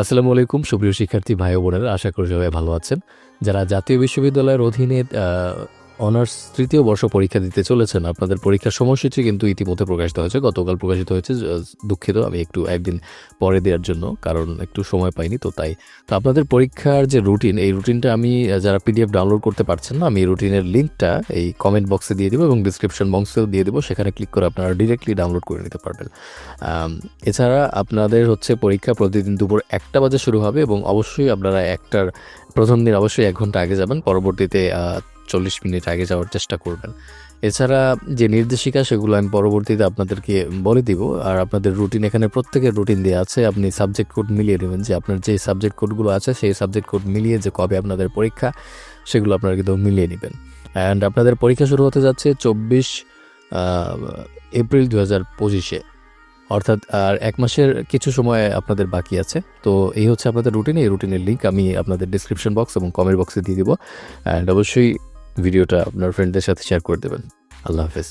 আসসালামু আলাইকুম, সুপ্রিয় শিক্ষার্থী ভাই বোনেরা, আশা করি সবাই ভালো আছেন। যারা জাতীয় বিশ্ববিদ্যালয়ের অধীনে অনার্স তৃতীয় বর্ষ পরীক্ষা দিতে চলেছেন। আপনাদের পরীক্ষার সময়সূচি কিন্তু ইতিমধ্যে প্রকাশিত হয়েছে। গতকাল প্রকাশিত হয়েছে দুঃখিত, আমি একটু একদিন পরে দেওয়ার জন্য, কারণ একটু সময় পাইনি, তো তাই। তো আপনাদের পরীক্ষার যে রুটিন, এই রুটিনটা আমি যারা পিডিএফ ডাউনলোড করতে পারছেন না, আমি এই রুটিনের লিঙ্কটা এই কমেন্ট বক্সে দিয়ে দেবো এবং ডিসক্রিপশন বক্সেও দিয়ে দেবো। সেখানে ক্লিক করে আপনারা ডিরেক্টলি ডাউনলোড করে নিতে পারবেন। এছাড়া আপনাদের হচ্ছে পরীক্ষা প্রতিদিন দুপুর একটা বাজে শুরু হবে এবং অবশ্যই আপনারা একটার প্রথম দিন অবশ্যই এক ঘণ্টা আগে যাবেন। পরবর্তীতে চল্লিশ মিনিট আগে যাওয়ার চেষ্টা করবেন। এছাড়া যে নির্দেশিকা, সেগুলো আমি পরবর্তীতে আপনাদেরকে বলে দিব। আর আপনাদের রুটিন এখানে প্রত্যেকের রুটিন দেওয়া আছে। আপনি সাবজেক্ট কোড মিলিয়ে নেবেন যে আপনার যে সাবজেক্ট কোডগুলো আছে, সেই সাবজেক্ট কোড মিলিয়ে যে কবে আপনাদের পরীক্ষা, সেগুলো আপনারা কিন্তু মিলিয়ে নেবেন। অ্যান্ড আপনাদের পরীক্ষা শুরু হতে যাচ্ছে চব্বিশ এপ্রিল দু হাজার পঁচিশে। অর্থাৎ, আর এক মাসের কিছু সময় আপনাদের বাকি আছে। তো এই হচ্ছে আপনাদের রুটিন এই রুটিনের লিঙ্ক আমি আপনাদের ডিসক্রিপশন বক্স এবং কমেন্ট বক্সে দিয়ে দিব। অ্যান্ড অবশ্যই ভিডিওটা আপনার ফ্রেন্ডদের সাথে শেয়ার করে দেবেন। আল্লাহ হাফেজ।